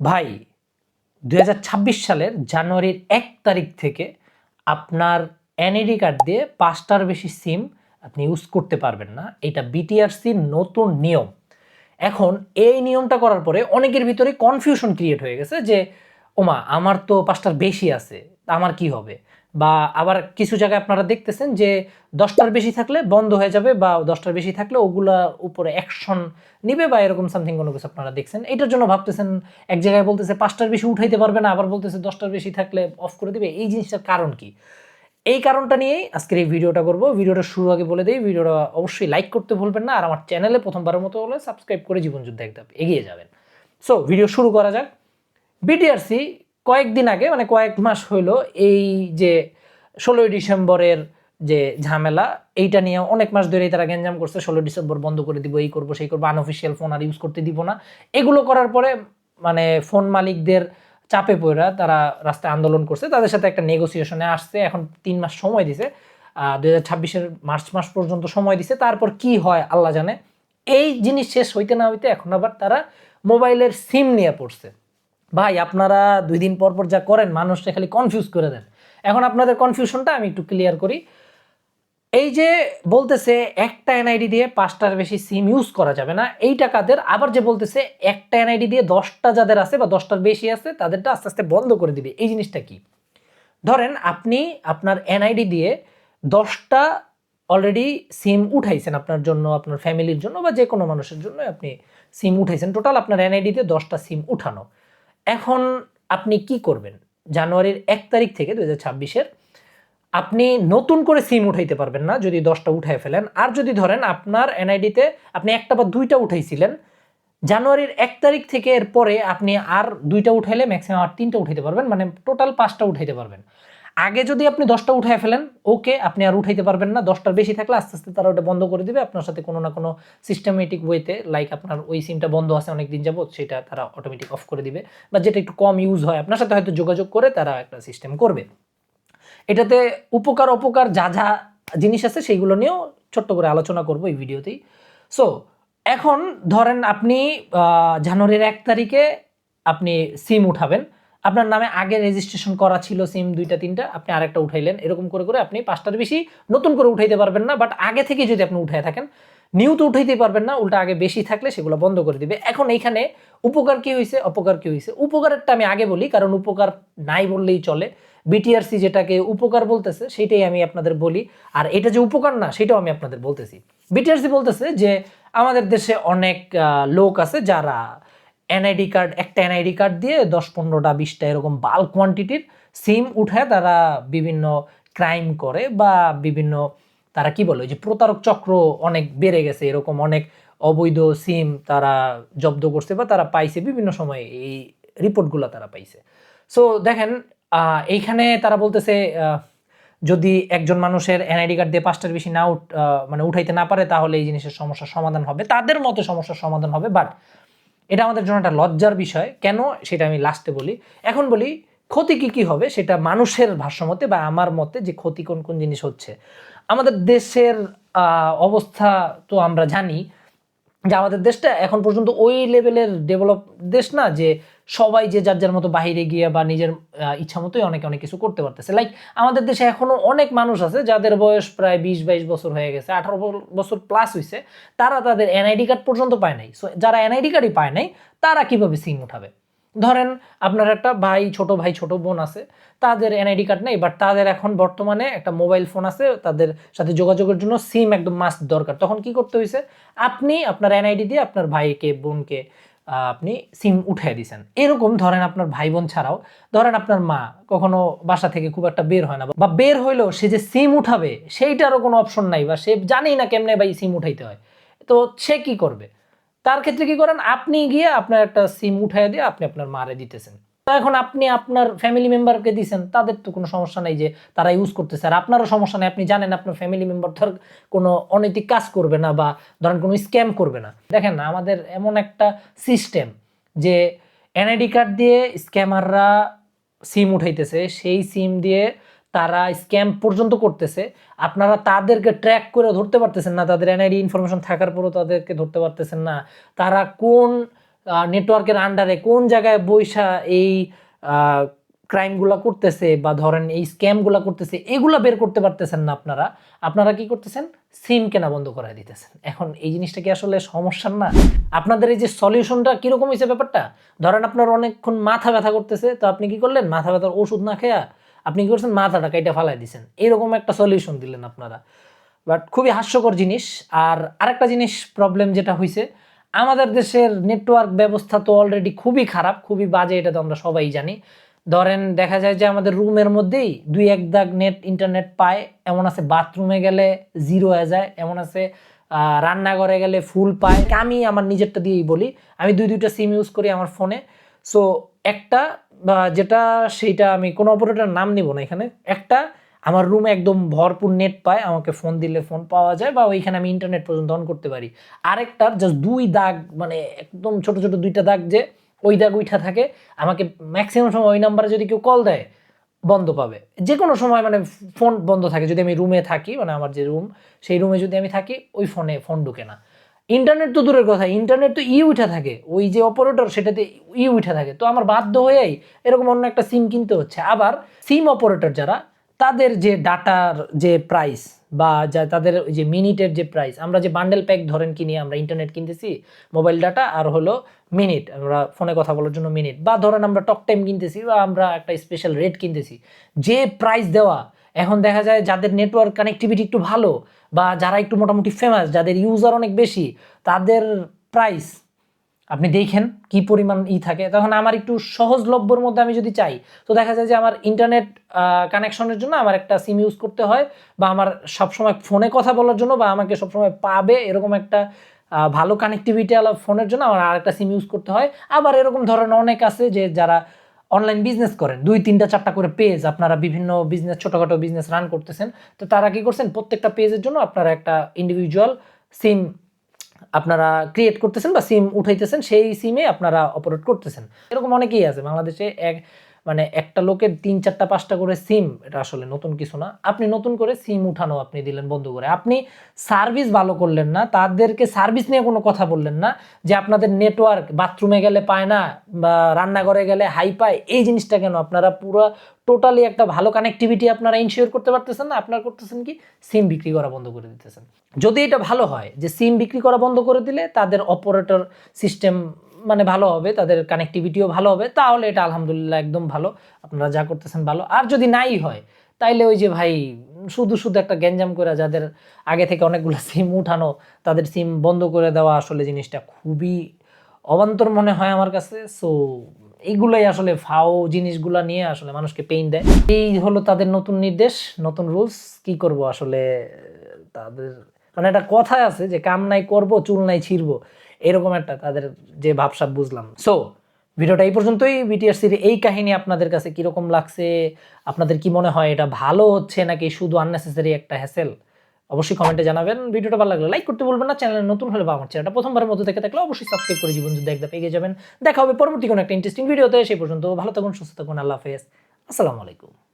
ভাই দু হাজার ছাব্বিশ সালের জানুয়ারির এক তারিখ থেকে আপনার এনএডি কার্ড দিয়ে পাঁচটার বেশি সিম আপনি ইউজ করতে পারবেন না। এটা বিটিআরসির নতুন নিয়ম। এখন এই নিয়মটা করার পরে অনেকের ভিতরে কনফিউশন ক্রিয়েট হয়ে গেছে যে, ওমা, আমার তো পাঁচটার বেশি আছে, আমার কি হবে? বা আবার কিছু জায়গায় আপনারা দেখতেছেন যে দশটার বেশি থাকলে বন্ধ হয়ে যাবে বা দশটার বেশি থাকলে ওগুলা উপরে অ্যাকশন নিবে বা এরকম সামথিং কোনো কিছু আপনারা দেখছেন। এটার জন্য ভাবতেছেন, এক জায়গায় বলতেছে পাঁচটার বেশি উঠাইতে পারবে না, আবার বলতেছে দশটার বেশি থাকলে অফ করে দিবে। এই জিনিসটার কারণ কি? এই কারণটা নিয়েই আজকের এই ভিডিওটা করব। ভিডিওটা শুরু আগে বলে দিই, ভিডিওটা অবশ্যই লাইক করতে ভুলবেন না, আর আমার চ্যানেলে প্রথমবারের মতো হলে সাবস্ক্রাইব করে জীবনযুদ্ধ একদম এগিয়ে যাবেন। সো ভিডিও শুরু করা যাক। বিটিআরসি কয়েকদিন আগে মানে কয়েক মাস হইল, এই যে ষোলোই ডিসেম্বরের যে ঝামেলা, এইটা নিয়ে অনেক মাস ধরেই তারা গ্যাঞ্জাম করছে ষোলো ডিসেম্বর বন্ধ করে দিব, এই করব, সেই করব আনঅফিসিয়াল ফোন আর ইউজ করতে দিব না। এগুলো করার পরে মানে ফোন মালিকদের চাপে পড়া তারা রাস্তায় আন্দোলন করছে। তাদের সাথে একটা নেগোসিয়েশনে আসছে, এখন তিন মাস সময় দিছে। দুই হাজার ছাব্বিশের মার্চ মাস পর্যন্ত সময় দিছে, তারপর কি হয় আল্লাহ জানে। এই জিনিস শেষ হইতে না হইতে এখন আবার তারা মোবাইলের সিম নিয়ে পড়ছে। ভাই, আপনারা দুই দিন পর পর যা করেন, মানুষটা খালি কনফিউজ করে দেন। এখন আপনাদের কনফিউশনটা আমি একটু ক্লিয়ার করি। এই যে বলতেছে, একটা এনআইডি দিয়ে পাঁচটার বেশি সিম ইউজ করা যাবে না, এই টাকাদের আবার যে বলতেছে, একটা এনআইডি দিয়ে দশটা যাদের আছে বা দশটার বেশি আছে, তাদেরটা আস্তে আস্তে বন্ধ করে দিবে। এই জিনিসটা কি? ধরেন আপনি আপনার এনআইডি দিয়ে দশটা অলরেডি সিম উঠাইছেন আপনার জন্য, আপনার ফ্যামিলির জন্য বা যে কোনো মানুষের জন্য আপনি সিম উঠাইছেন। টোটাল আপনার এনআইডিতে দশটা সিম উঠানো। এখন আপনি কি করবেন? জানুয়ারির এক তারিখ থেকে দু হাজার ছাব্বিশের আপনি নতুন করে সিম উঠাইতে পারবেন না, যদি দশটা উঠাই ফেলেন। আর যদি ধরেন আপনার এনআইডিতে আপনি একটা বা দুইটা উঠাইছিলেন, জানুয়ারির এক তারিখ থেকে এরপরে আপনি আর দুইটা উঠাইলে ম্যাক্সিমাম আর তিনটা উঠাইতে পারবেন মানে টোটাল পাঁচটা উঠাইতে পারবেন। আগে যদি আপনি দশটা উঠাই ফেলেন, ওকে আপনি আর উঠাইতে পারবেন না। দশটার বেশি থাকলে আস্তে আস্তে তারা ওটা বন্ধ করে দিবে। আপনার সাথে কোনো না কোনো সিস্টেমেটিক ওয়েতে লাইক আপনার ওই সিমটা বন্ধ আছে অনেক দিন যাবত সেটা তারা অটোমেটিক অফ করে দিবে। বা যেটা একটু কম ইউজ হয়, আপনার সাথে হয়তো যোগাযোগ করে তারা একটা সিস্টেম করবে। এটাতে উপকার, অপকার যা যা জিনিস আছে, সেইগুলো নিয়েও ছোট্ট করে আলোচনা করব এই ভিডিওতেই। সো এখন ধরেন আপনি জানুয়ারির এক তারিখে আপনি সিম উঠাবেন। আপনার নামে আগে রেজিস্ট্রেশন করা ছিল সিম দুইটা, তিনটা, আপনি আরেকটা উঠাইলেন। এরকম করে করে আপনি পাঁচটার বেশি নতুন করে উঠাইতে পারবেন না বাট আগে থেকে যদি আপনি উঠাই থাকেন নিউ তো উঠাইতে পারবেন না, উল্টা আগে বেশি থাকলে সেগুলো বন্ধ করে দিবে। এখন এইখানে উপকার কি হয়েছে অপকার কি হয়েছে উপকারেরটা আমি আগে বলি, কারণ উপকার নাই বললেই চলে। বিটিআরসি যেটাকে উপকার বলতেছে, সেটাই আমি আপনাদের বলি। আর এটা যে উপকার না, সেটাও আমি আপনাদের বলতেছি। বিটিআরসি বলতেছে যে, আমাদের দেশে অনেক লোক আছে যারা এনআইডি কার্ড একটা এনআইডি কার্ড দিয়ে দশ, পনেরোটা, বিশটা এরকম বাল্ক কোয়ান্টিটির সিম উঠায় তারা বিভিন্ন ক্রাইম করে বা বিভিন্ন তারা কি বলে যে প্রতারক চক্র অনেক বেড়ে গেছে, এরকম অনেক অবৈধ সিম তারা জব্দ করছে বা তারা পাইছে, বিভিন্ন সময়ে এই রিপোর্টগুলো তারা পাইছে। সো দেখেন এইখানে তারা বলতেছে যদি একজন মানুষের এনআইডি কার্ড দিয়ে পাঁচটার বেশি না মানে উঠাইতে না পারে তাহলে এই জিনিসের সমস্যার সমাধান হবে। তাদের মতে সমস্যার সমাধান হবে বাট এটা আমাদের জন্য একটা লজ্জার বিষয়। কেন? সেটা আমি লাস্টে বলি। এখন বলি, ক্ষতি কী কী হবে? সেটা মানুষের ভাষ্যমতে বা আমার মতে যে ক্ষতি কোন কোন জিনিস হচ্ছে। আমাদের দেশের অবস্থা তো আমরা জানি যে আমাদের দেশটা এখন পর্যন্ত ওই লেভেলের ডেভেলপ দেশ না যে সবাই যে যার যার মতো বাইরে গিয়ে বা নিজের ইচ্ছা মতোই অনেকে, অনেক কিছু করতে পারতেছে। লাইক আমাদের দেশে এখনও অনেক মানুষ আছে যাদের বয়স প্রায় বিশ, বাইশ বছর হয়ে গেছে, আঠারো বছর প্লাস হয়েছে তারা তাদের এনআইডি কার্ড পর্যন্ত পায় নাই। সো যারা এনআইডি কার্ডই পায় নাই, তারা কীভাবে সিম উঠাবে? ধরেন আপনার একটা ভাই, ছোট ভাই, ছোট বোন আছে, তাদের এনআইডি কার্ড নেই বাট তাদের এখন বর্তমানে একটা মোবাইল ফোন আছে, তাদের সাথে যোগাযোগের জন্য সিম একদম মাস্ট দরকার। তখন কি করতে হয়েছে আপনি আপনার এনআইডি দিয়ে আপনার ভাইকে, বোনকে আপনি সিম উঠে দিয়েছেন এরকম ধরেন আপনার ভাই বোন ছাড়াও, ধরেন আপনার মা কখনো বাসা থেকে খুব একটা বের হয় না, বা বের হইলেও সে যে সিম উঠাবে, সেইটারও কোনো অপশন নাই, বা সে জানেই না কেমনে ভাই সিম উঠাইতে হয়। তো সে কি করবে? তার ক্ষেত্রে কি করেন? আপনি গিয়ে আপনার একটা সিম উঠাই দিয়ে আপনি আপনার মারে দিতেছেন। এখন আপনি আপনার ফ্যামিলি মেম্বারকে দিছেন, তাদের তো কোনো সমস্যা নেই যে তারা ইউজ করতেছে। আর আপনারও সমস্যা নেই, আপনি জানেন আপনার ফ্যামিলি মেম্বার ধর কোনো অনৈতিক কাজ করবে না বা ধরেন কোনো স্ক্যাম করবে না। দেখেন আমাদের এমন একটা সিস্টেম যে এনআইডি কার্ড দিয়ে স্ক্যামাররা সিম উঠাইতেছে, সেই সিম দিয়ে তারা স্ক্যাম পর্যন্ত করতেছে। আপনারা তাদেরকে ট্র্যাক করে ধরতে পারতেছেন না, তাদের এনআইডি ইনফরমেশন থাকার পরও তাদেরকে ধরতে পারতেছেন না। তারা কোন নেটওয়ার্কের আন্ডারে কোন জায়গায় বৈশা এই ক্রাইমগুলো করতেছে বা ধরেন এই স্ক্যামগুলো করতেছে, এগুলা বের করতে পারতেছেন না আপনারা আপনারা কি করতেছেন? সিম কেনা বন্ধ করাই দিতেছেন। এখন এই জিনিসটা কি আসলে সমস্যার না? আপনাদের এই যে সলিউশনটা কীরকম হয়েছে ব্যাপারটা? ধরেন আপনার অনেকক্ষণ মাথা ব্যথা করতেছে, তো আপনি কি করলেন? মাথা ব্যথার ওষুধ না খেয়া আপনি কি করছেন? মাথাটা কাইটা ফালাই দিছেন। এরকম একটা সলিউশন দিলেন আপনারা। বাট খুবই হাস্যকর জিনিস। আর আরেকটা জিনিস প্রবলেম যেটা হয়েছে আমাদের দেশের নেটওয়ার্ক ব্যবস্থা তো অলরেডি খুবই খারাপ, খুবই বাজে, এটা তো আমরা সবাই জানি। ধরেন দেখা যায় যে আমাদের রুমের মধ্যেই দুই এক দাগ নেট ইন্টারনেট পায়, এমন আছে বাথরুমে গেলে জিরো হয়ে যায়, এমন আছে রান্নাঘরে গেলে ফুল পায়। আমি আমার নিজেরটা দিয়েই বলি, আমি দুই দুইটা সিম ইউজ করি আমার ফোনে সো একটা যেটা, সেইটা আমি কোনো অপারেটর নাম নিব না এখানে। একটা আমার রুমে একদম ভরপুর নেট পায়, আমাকে ফোন দিলে ফোন পাওয়া যায় বা ওইখানে আমি ইন্টারনেট পর্যন্ত অন করতে পারি। আরেকটার জাস্ট দুই দাগ মানে একদম ছোট ছোট দুইটা দাগ যে ওই দাগ উঠা থাকে, আমাকে ম্যাক্সিমাম সময় ওই নাম্বারে যদি কেউ কল দেয়, বন্ধ পাবে। যে কোনো সময় মানে ফোন বন্ধ থাকে, যদি আমি রুমে থাকি মানে আমার যে রুম সেই রুমে যদি আমি থাকি, ওই ফোনে ফোন ঢুকে না। ইন্টারনেট তো দূরের কথা ইন্টারনেট তো ই উঠে থাকে, ওই যে অপারেটর সেটাতে ই উঠে থাকে। তো আমার বাধ্য হয়েই এরকম অন্য একটা সিম কিনতে হচ্ছে। আবার সিম অপারেটর যারা তাদের যে ডাটার যে প্রাইস বা যা তাদের ওই যে মিনিটের যে প্রাইস আমরা যে বান্ডেল প্যাক ধরেন কিনি, আমরা ইন্টারনেট কিনতেছি মোবাইল ডাটা আর হলো মিনিট আমরা ফোনে কথা বলার জন্য মিনিট বা ধরেন আমরা টক টাইম কিনতেছি, বা আমরা একটা স্পেশাল রেট কিনতেছি, যে প্রাইস দেওয়া, এখন দেখা যায় যাদের নেটওয়ার্ক কানেক্টিভিটি একটু ভালো, বা যারা একটু মোটামুটি ফেমাস যাদের ইউজার অনেক বেশি, তাদের প্রাইস আপনি দেখেন কি পরিমাণ ই থাকে। তখন আমার একটু সহজলভ্যর মধ্যে আমি যদি চাই, তো দেখা যায় যে আমার ইন্টারনেট কানেকশনের জন্য আমার একটা সিম ইউজ করতে হয়, বা আমার সবসময় ফোনে কথা বলার জন্য, বা আমাকে সবসময় পাবে এরকম একটা ভালো কানেক্টিভিটি আলা ফোনের জন্য আমার আরেকটা সিম ইউজ করতে হয়। আবার এরকম ধরনের অনেক আছে যে যারা অনলাইন বিজনেস করেন দুই, তিনটা, চারটা করে পেজ আপনারা বিভিন্ন বিজনেস ছোটোখাটো বিজনেস রান করতেছেন, তো তারা কি করছেন? প্রত্যেকটা পেজের জন্য আপনারা একটা ইন্ডিভিজুয়াল সিম আপনারা ক্রিয়েট করতেছেন বা সিম উঠাইতেছেন, সেই সিমে আপনারা অপারেট করতেছেন। এরকম অনেকেই আছে। বাংলাদেশে এক মানে একটা লোকের তিন চারটা, পাঁচটা করে সিম এটা আসলে নতুন কিছু না। আপনি নতুন করে সিম উঠানো আপনি দিলেন বন্ধ করে। আপনি সার্ভিস ভালো করলেন না, তাদেরকে সার্ভিস নিয়ে কোনো কথা বললেন না, যে আপনাদের নেটওয়ার্ক বাথরুমে গেলে পায় না বা রান্নাঘরে গেলে হাই পায়, এই জিনিসটা কেন? আপনারা পুরো টোটালি একটা ভালো কানেক্টিভিটি আপনারা ইনশিওর করতে পারতেছেন না, আপনারা করতেছেন কি? সিম বিক্রি করা বন্ধ করে দিতেছেন। যদি এটা ভালো হয়, যে সিম বিক্রি করা বন্ধ করে দিলে তাদের অপারেটর সিস্টেম মানে ভালো হবে, তাদের কানেক্টিভিটিও ভালো হবে, তাহলে এটা আলহামদুলিল্লাহ একদম ভালো। আপনারা যা করতেছেন ভালো। আর যদি নাই হয়, তাইলে ওই যে ভাই, শুধু শুধু একটা গ্যাঞ্জাম করে যাদের আগে থেকে অনেকগুলো সিম উঠানো, তাদের সিম বন্ধ করে দেওয়া আসলে জিনিসটা খুবই অবান্তর মনে হয় আমার কাছে। সো এইগুলোই আসলে ফাও জিনিসগুলো নিয়ে আসলে মানুষকে পেইন দেয়। এই হলো তাদের নতুন নির্দেশ, নতুন রুলস কি করব আসলে, তাদের মানে একটা কথায় আছে যে কাম নাই করব, চুল নাই ছিড়বো। এরকম একটা তাদের যে ভাবসাব বুঝলাম। সো ভিডিওটা এই পর্যন্তই। বিটিআরসির এই কাহিনী আপনাদের কাছে কীরকম লাগছে? আপনাদের কি মনে হয় এটা ভালো হচ্ছে নাকি শুধু আননেসেসারি একটা হ্যাসেল অবশ্যই কমেন্টে জানাবেন। ভিডিওটা ভালো লাগলে লাইক করতে বলবেন না। চ্যানেলে নতুন হলে বা আমার প্রথমবারের মতো থেকে থাকলে অবশ্যই সাবস্ক্রাইব করে জীবন যদি একদম এগিয়ে যাবেন। দেখা হবে পরবর্তী কোনো একটা ইন্টারেস্টিং ভিডিওতে সেই পর্যন্ত ভালো থাকুন, সুস্থ থাকুন। আল্লাহ হাফেজ। আসসালামু আলাইকুম।